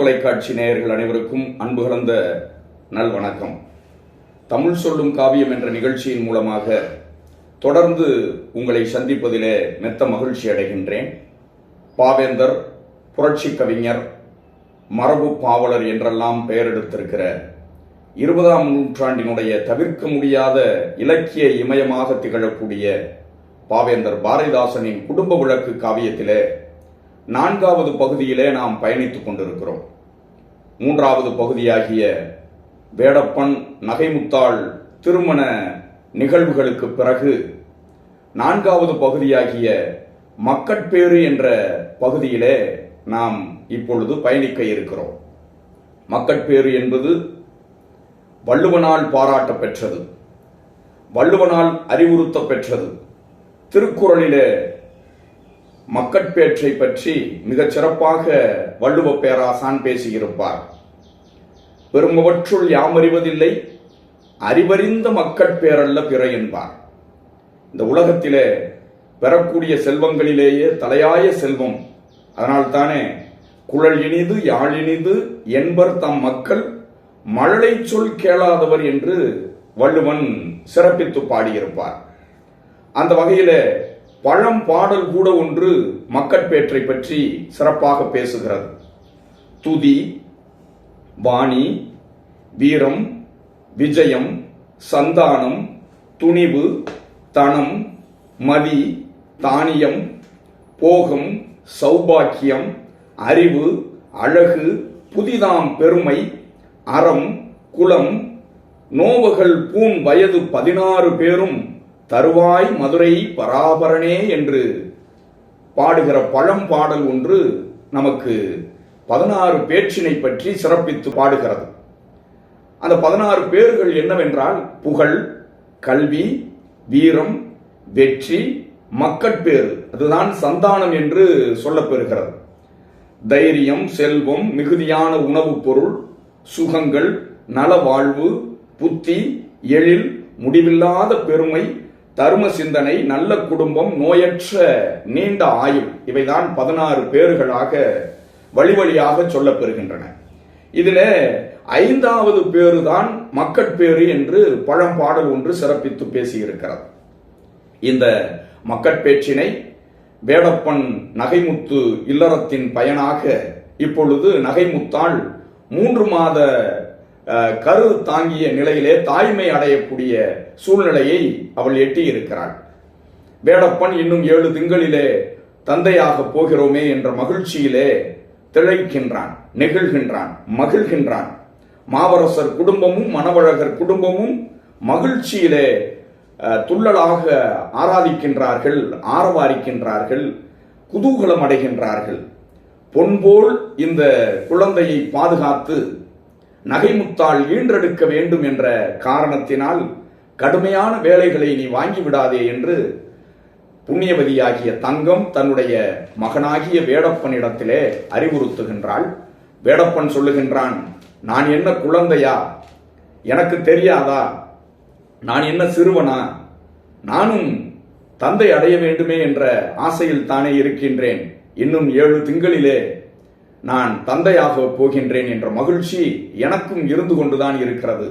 தொலைக்காட்சி நேயர்கள் அனைவருக்கும் அன்பு கலந்த நல்வணக்கம். தமிழ் சொல்லும் காவியம் என்ற நிகழ்ச்சியின் மூலமாக தொடர்ந்து உங்களை சந்திப்பதிலே மெத்த மகிழ்ச்சி அடைகின்றேன். பாவேந்தர் புரட்சி கவிஞர் மரபு பாவலர் என்றெல்லாம் பெயர் எடுத்திருக்கிற இருபதாம் நூற்றாண்டினுடைய தவிர்க்க முடியாத இலக்கிய இமயமாக திகழக்கூடிய பாவேந்தர் பாரதிதாசனின் குடும்ப விளக்கு காவியத்திலே நான்காவது பகுதியிலே நாம் பயணித்துக் கொண்டிருக்கிறோம். மூன்றாவது பகுதியாகிய வேடப்பன் நகைமுத்தாள் திருமண நிகழ்வுகளுக்கு பிறகு நான்காவது பகுதியாகிய மக்கட்பேறு என்ற பகுதியிலே நாம் இப்பொழுது பயணிக்க இருக்கிறோம். மக்கட்பேறு என்பது வள்ளுவனால் பாராட்ட பெற்றது வள்ளுவனால் அறிவுறுத்த பெற்றது திருக்குறளிலே மக்கட்பேற்றை பற்றி மிகச் சிறப்பாக வள்ளுவ பேராசான் பேசியிருப்பார். பெருமவற்றுள் யாமறிவதில்லை அறிவறிந்த மக்கட்பேரல்ல பிற என்பார். இந்த உலகத்திலே பெறக்கூடிய செல்வங்களிலேயே தலையாய செல்வம். அதனால்தானே குழல் இனிது யாழ் இனிது என்பர் தம் மக்கள் மழலை சொல் கேளாதவர் என்று வள்ளுவன் சிறப்பித்து பாடியிருப்பார். அந்த வகையிலே பழம் பாடல் கூட ஒன்று மக்கட்பேற்றை பற்றி சிறப்பாக பேசுகிறது. துதி வாணி வீரம் விஜயம் சந்தானம் துணிவு தனம் மதி தானியம் போகம் சௌபாக்கியம் அறிவு அழகு புதிதாம் பெருமை அறம் குலம் நோவுகள் பூன் வயது பதினாறு பேரும் தருவாய் மதுரை பராபரனே என்று பாடுகிற பழம் பாடல் ஒன்று நமக்கு பதினாறு பேச்சினை பற்றி சிறப்பித்து பாடுகிறது. அந்த பதினாறு பேர்கள் என்னவென்றால் புகழ் கல்வி வீரம் வெற்றி மக்கட்பேறு. அதுதான் சந்தானம் என்று சொல்லப்பெறுகிறது. தைரியம் செல்வம் மிகுதியான உணவுப் பொருள் சுகங்கள் நலவாழ்வு புத்தி எழில் முடிவில்லாத பெருமை தர்ம சிந்தனை நல்ல குடும்பம் நோயற்ற நீண்ட ஆயுள் இவைதான் பதினாறு பேர்களாக வழி வழியாக சொல்லப்பெறுகின்றன. இதில் ஐந்தாவது பேரு தான் மக்கட்பேறு என்று பழம்பாடல் ஒன்று சிறப்பித்து பேசியிருக்கிறது. இந்த மக்கட்பேச்சினை வேடப்பன் நகைமுத்து இல்லறத்தின் பயனாக இப்பொழுது நகைமுத்தாள் மூன்று மாத கரு தாங்கிய நிலையிலே தாய்மை அடையக்கூடிய சூழ்நிலையை அவள் எட்டி இருக்கிறாள் வேடப்பன் இன்னும் ஏழு திங்களிலே தந்தையாக போகிறோமே என்ற மகிழ்ச்சியிலே திளைக்கின்றான் நெகிழ்கின்றான் மகிழ்கின்றான். மாவரசர் குடும்பமும் மணவழகர் குடும்பமும் மகிழ்ச்சியிலே துள்ளலாக ஆராதிக்கின்றார்கள் ஆரவாரிக்கின்றார்கள் குதூகலம் அடைகின்றார்கள் பொன்போல் இந்த குழந்தையை பாதுகாத்து நகைமுத்தால் ஈன்றெடுக்க வேண்டும் என்ற காரணத்தினால் கடுமையான வேலைகளை நீ வாங்கிவிடாதே என்று புண்ணியவதியாகிய தங்கம் தன்னுடைய மகனாகிய வேடப்பனிடத்திலே அறிவுறுத்துகின்றாள். வேடப்பன் சொல்லுகின்றான் நான் என்ன குழந்தையா? எனக்கு தெரியாதா? நான் என்ன சிறுவனா? நானும் தந்தை அடைய வேண்டுமே என்ற ஆசையில் தானே இருக்கின்றேன். இன்னும் ஏழு திங்களிலே நான் தந்தையாக போகின்றேன் என்ற மகிழ்ச்சி எனக்கும் இருந்து கொண்டுதான் இருக்கிறது.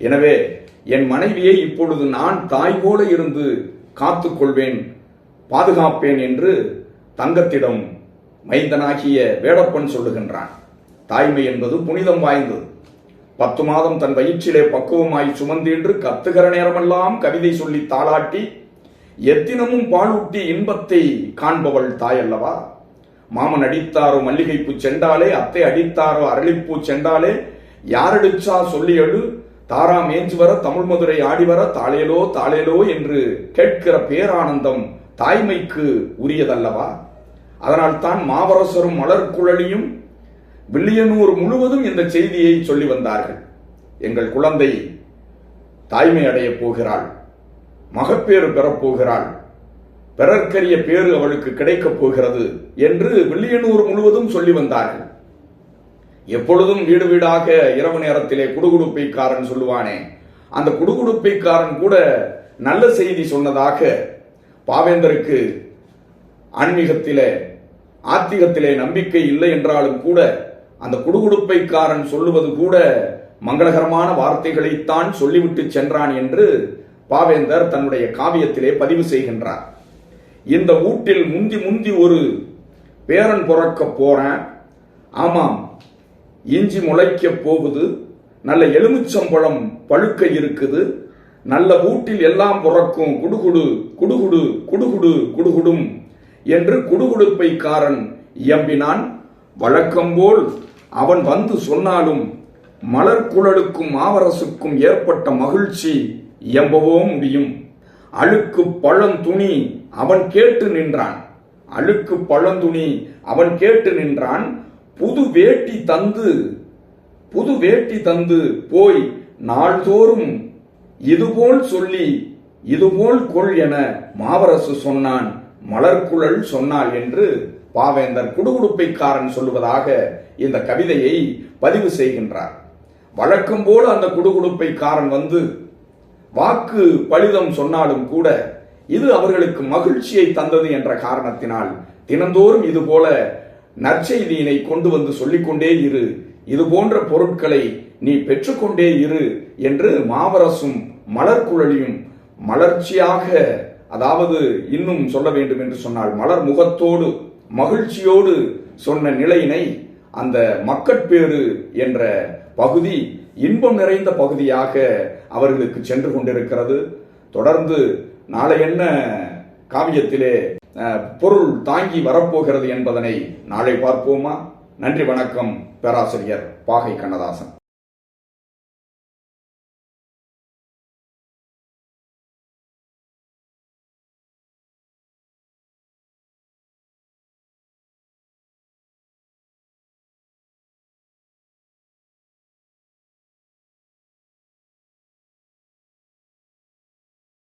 எனவே என் மனைவியை இப்பொழுது நான் தாய் போல இருந்து காத்துக்கொள்வேன் பாதுகாப்பேன் என்று தங்கத்திடம் மைந்தனாகிய வேடப்பன் சொல்லுகின்றான். தாய்மை என்பது புனிதம் வாய்ந்தது. பத்து மாதம் தன் வயிற்றிலே பக்குவமாய் சுமந்தீன்று கத்துகிற நேரமெல்லாம் கவிதை சொல்லி தாளாட்டி எத்தினமும் பாலூட்டி இன்பத்தை காண்பவள் தாய் அல்லவா மாமன் அடித்தாரோ மல்லிகைப்பூ செண்டாலே அத்தை அடித்தாரோ அரளிப்பூ செண்டாலே யாரடிச்சா சொல்லி எழு தாரா மேஞ்சு வர தமிழ் மதுரை ஆடி வர தாளேலோ தாளேலோ என்று கேட்கிற பேரானந்தம் தாய்மைக்கு உரியதல்லவா? அதனால் தான் மாவரசரும் மலர்குழலியும் வில்லியனூர் முழுவதும் இந்த செய்தியை சொல்லி வந்தார்கள். எங்கள் குழந்தை தாய்மை அடையப் போகிறாள் மகப்பேறு பெறப்போகிறாள் பிறர்க்கரிய பேறு அவளுக்கு கிடைக்கப் போகிறது என்று வில்லியனூர் முழுவதும் சொல்லி வந்தார்கள். எப்பொழுதும் வீடு வீடாக இரவு நேரத்திலே குடுகுடுப்பைக்காரன் சொல்லுவானே அந்த குடுகுடுப்பைக்காரன் கூட நல்ல செய்தி சொன்னதாக பாவேந்தருக்கு ஆன்மீகத்திலே ஆத்திகத்திலே நம்பிக்கை இல்லை என்றாலும் கூட அந்த குடுகுடுப்பைக்காரன் சொல்லுவது கூட மங்களகரமான வார்த்தைகளைத்தான் சொல்லிவிட்டு சென்றான் என்று பாவேந்தர் தன்னுடைய காவியத்திலே பதிவு செய்கின்றார். இந்த வீட்டில் முந்தி முந்தி ஒரு பேரன் பிறக்க போறேன். ஆமாம் இஞ்சி முளைக்க போகுது. நல்ல எலுமிச்சம்பழம் பழுக்க இருக்குது. நல்ல வீட்டில் எல்லாம் பிறக்கும். குடுகுடு குடுகுடு குடுகுடு குடுகுடும் என்று குடுகுடுப்பைக்காரன் இயம்பினான். வழக்கம்போல் அவன் வந்து சொன்னாலும் மலர்குழலுக்கும் மாவரசுக்கும் ஏற்பட்ட மகிழ்ச்சி இயம்பவோ முடியும். அழுக்கு பழம் துணி அவன் கேட்டு நின்றான். அழுக்கு பழந்துணி அவன் கேட்டு நின்றான். புது வேட்டி தந்து புது வேட்டி தந்து போய் நாள்தோறும் இதுபோல் சொல்லி இதுபோல் கொள் என மாவரசு சொன்னான். மலர்குழல் சொன்னாள் என்று பாவேந்தர் குடுகுடுப்பைக்காரன் சொல்லுவதாக இந்த கவிதையை பதிவு செய்கின்றார். வழக்கம் போல அந்த குடுகுடுப்பைக்காரன் வந்து வாக்கு பலிதம் சொன்னாலும் கூட இது அவர்களுக்கு மகிழ்ச்சியை தந்தது என்ற காரணத்தினால் தினந்தோறும் இது போல நற்செய்தியினை கொண்டு வந்து சொல்லிக்கொண்டே இரு. இது போன்ற பொருட்களை நீ பெற்றுக்கொண்டே இரு என்று மாவரசும் மலர்குழலியும் மலர்ச்சியாக அதாவது இன்னும் சொல்ல வேண்டும் என்று சொன்னால் மலர் முகத்தோடு மகிழ்ச்சியோடு சொன்ன நிலையினை அந்த மக்கட்பேறு என்ற பகுதி இன்பம் நிறைந்த பகுதியாக அவர்களுக்கு சென்று கொண்டிருக்கிறது. தொடர்ந்து நாளை என்ன காவியத்திலே பொருள் தாங்கி வரப்போகிறது என்பதனை நாளை பார்ப்போமா? நன்றி வணக்கம் பேராசிரியர் பாகை கண்ணதாசன்.